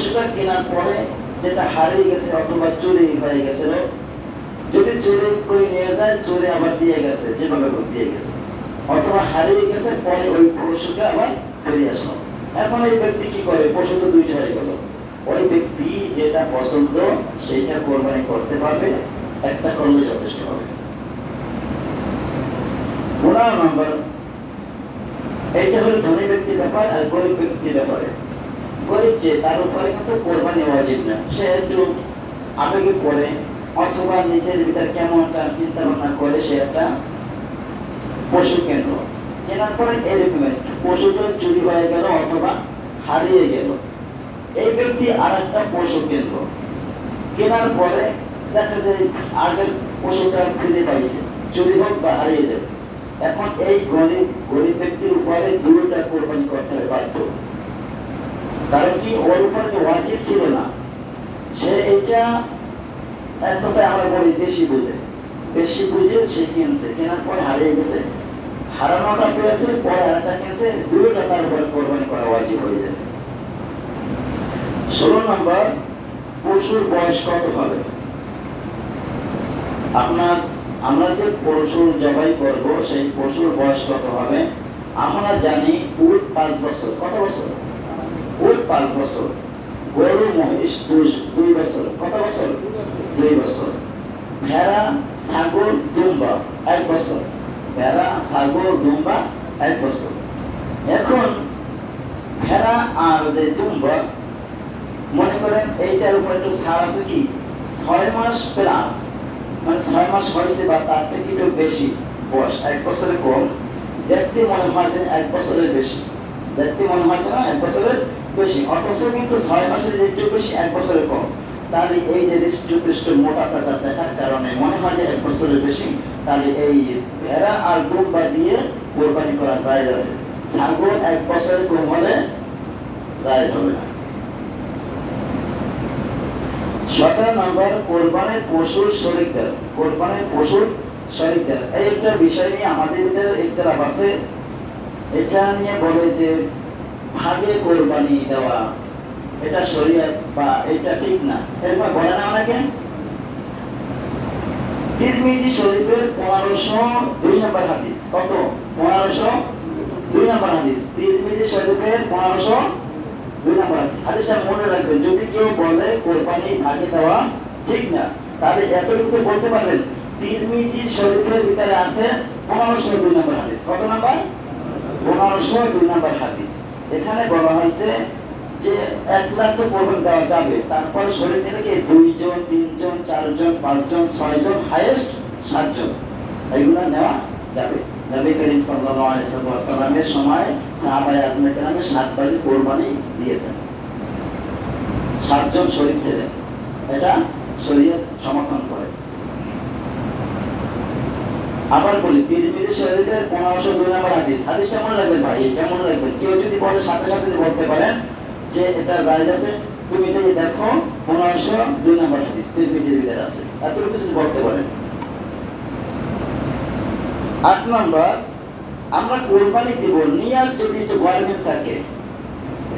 পশুটা কেনার পরে যেটা হারিয়ে গেছে অথবা চুরি হয়ে গেছিল যদি চুরি করে নিয়ে যায়, চুরি আবার দিয়ে গেছে, যেভাবে দিয়ে গেছে। অথবা হারিয়ে গেছে, পরে ওই পশুটা আবার ফিরে আসলো। এখন এই ব্যক্তি কি করে? পশু তো দুইটা হয়ে গেল। ওই ব্যক্তি যেটা পছন্দ, সেইটা কোরবানি করতে পারবে, একটা করলে যথেষ্ট হবে। নম্বর। এইটা হলো ধনী ব্যক্তির ব্যাপার আর গরিব ব্যক্তির ব্যাপারে। গরিব তার উপরে কিন্তু কোরবানি ওয়াজিব না। সে একটু আবেগে পড়ে, অথবা নিজের ভিতরে কেমন একটা চিন্তা ভাবনা করে, সে একটা পশু কেন্দ্র। কেনার পরে এরকম পশুটা চুরি হয়ে গেল অথবা হারিয়ে গেল। এই ব্যক্তি আর একটা পশু কেন্দ্র। কেনার পরে দেখা যায় আগের পশুটা খুঁজে পাইছে, চুরি হোক বা হারিয়ে যাবে এখন এই গরিব গরিব ব্যক্তির উপরে দুটা কোরবানি কারণ কি, ওর উপরে ওয়াজিব ছিল না। সে এটা এক কথায় আমরা বলি, বেশি বুঝে। বেশি বুঝে সে কিনছে। কেনার পরে হারিয়ে গেছে। হারানোটা পেয়েছে, পরে আরেকটা কিনছে তার উপরে কোরবানি করা ওয়াজিব হয়ে যাবে ষোলো নম্বর, পশুর বয়স কত হবে? আপনার, আমরা যে পশুর জবাই করব, সেই পশুর বয়স কত হবে? আমরা জানি, উট পাঁচ বছর। কত বছর? উট পাঁচ বছর গরু মহিষ দুই- বছর, কত বছর? দুই বছর। ভেড়া, ছাগল, দুম্বা, এক বছর। ভেড়া, ছাগল, দুম্বা, এক বছর। এখন ভেড়া আর যে দুম্বা, মনে করেন এইটার উপর একটু ছাড় আছে কি? ছয় মাস প্লাস মানে ছয় মাস হয়েছে বা তার থেকে একটু বেশি বয়স, এক বছরের কম। দেখতে মনে হয় যে এক বছরের বেশি। দেখতে মনে হয় যে না, এক বছরের বেশি অথচ কিন্তু ছয় মাসের একটু বেশি এক বছরের কম। তাহলে এই যে হৃষ্টপুষ্ট মোটা তাজা দেখার কারণে মনে হয় যে এক বছরের বেশি, তাহলে এই ভেড়া আর দুম্বা দিয়ে কোরবানি করা যায় আছে। ছাগল এক বছরের কম হলে যায় হবে না। সতেরো নম্বর, কোরবানের পশুর শরীরদার কোরবানের পশুর শরীরদার এই একটা বিষয় নিয়ে আমাদের ভিতরে ইতরাপ আছে। এটা নিয়ে বলে যে ভাগে কোরবানি দেওয়া। এটা শরীয়ত বা এটা ঠিক না। এরকম বলে না অনেকে যদি কেউ বলে ভাগে দেওয়া ঠিক না, তাহলে এতটুকু বলতে পারবেন শরীফের ভিতরে আছে পনেরোশো দুই নম্বর হাদিস। কত নম্বর? পনেরোশো দুই নম্বর হাদিস। এখানে বলা হয়েছে যে এক লাখ তো কোরবানি দেওয়া যাবে। তারপর শরীর থেকে দুইজন, তিনজন, চারজন, পাঁচজন, ছয়জন হাইয়েস্ট সাতজন। এগুলো নেওয়া যাবে। নবী করিম ওয়াসাল্লামের সময় সাহাবায়ে আজমে কেরামে সাতবারই কোরবানি দিয়েছেন। সাতজন শরীর ছিলেন এটা সমর্থন করে আবার বলি তিরমিজি শরীফের পনেরোশো দুই নম্বর হাদিস। হাদিসটা মনে রাখবেন ভাই? এটা মনে কেউ যদি বলে সাথে সাথে বলতে পারেন যে এটা জায়েজ আছে, তুমি যে দেখো পনেরোশো দুই নম্বর হাদিস তিরমিজির ভিতরে আছে। এতটুকু যদি বলতে পারেন। আট নম্বর, আমরা কোরবানি দিব, নিয়াত যদি একটু গরমিল থাকে।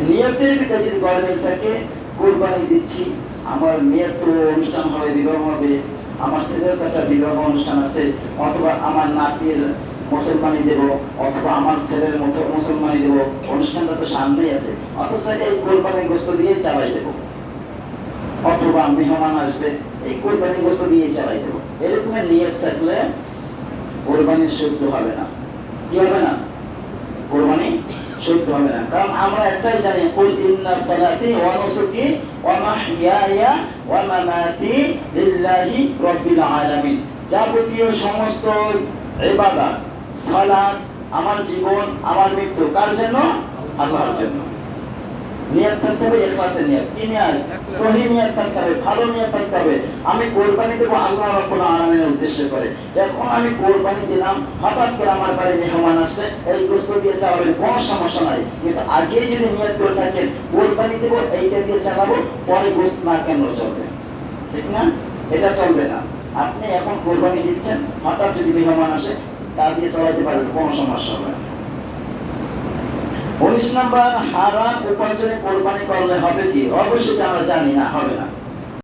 নিয়তের ভিতরে যদি গরমিল থাকে, কোরবানি দিচ্ছি। আমার মেয়ের তো অনুষ্ঠান হবে, বিবাহ হবে। আমার ছেলের একটা বিবাহ অনুষ্ঠান আছে, অথবা আমার নাতির মুসলমানি দেব, অথবা আমার ছেলের মতো মুসলমানি দেব, অনুষ্ঠানটা তো সামনেই আছে, অথচ এই কোরবানি গোস্ত দিয়ে চালাই দেব। অথবা মেহমান আসবে, এই কোরবানি গোস্ত দিয়ে চালাই দেব। এরকমের নিয়ত থাকলে কোরবানি শুদ্ধ হবে না। কি হবে না? কোরবানি শুদ্ধ হবে না। কারণ আমরা একটাই জানি, কুল ইন্না সালাতি ওয়া নুসুকি ওয়া মাহইয়ায়া ওয়া মামাতি লিল্লাহি রাব্বিল আলামিন। যাবতীয় সমস্ত ইবাদত, সালাত, আমার জীবন, আমার মৃত্যু, কার জন্য? আল্লাহর জন্য। নিয়ত থাকতে হবে ইখলাসের নিয়ত। কি নিয়ত? সহি নিয়ত থাকতে হবে ভালো নিয়ত থাকতে হবে। আমি কোরবানি দেবো আল্লাহ রাব্বুল আলামিনের উদ্দেশ্য করে। এখন আমি কোরবানি দিলাম হঠাৎ করে আমার বাড়ি মেহমান আসবে এই গোস্ত দিয়ে চালাবেন কোনো সমস্যা নাই। কিন্তু আগে যদি নিয়ত করে থাকেন কোরবানি দেবো এইটা দিয়ে চালাবো পরে গোস্ত না কেন চলবে? ঠিক না? এটা চলবে না। আপনি এখন কোরবানি দিচ্ছেন হঠাৎ যদি মেহমান আসে তা দিয়ে চালাতে পারেন কোনো সমস্যা হবে না। উনিশ নম্বর হারাম উপার্জনে কোরবানি করলে হবে কি? অবশ্যই আমরা জানি না হবে না।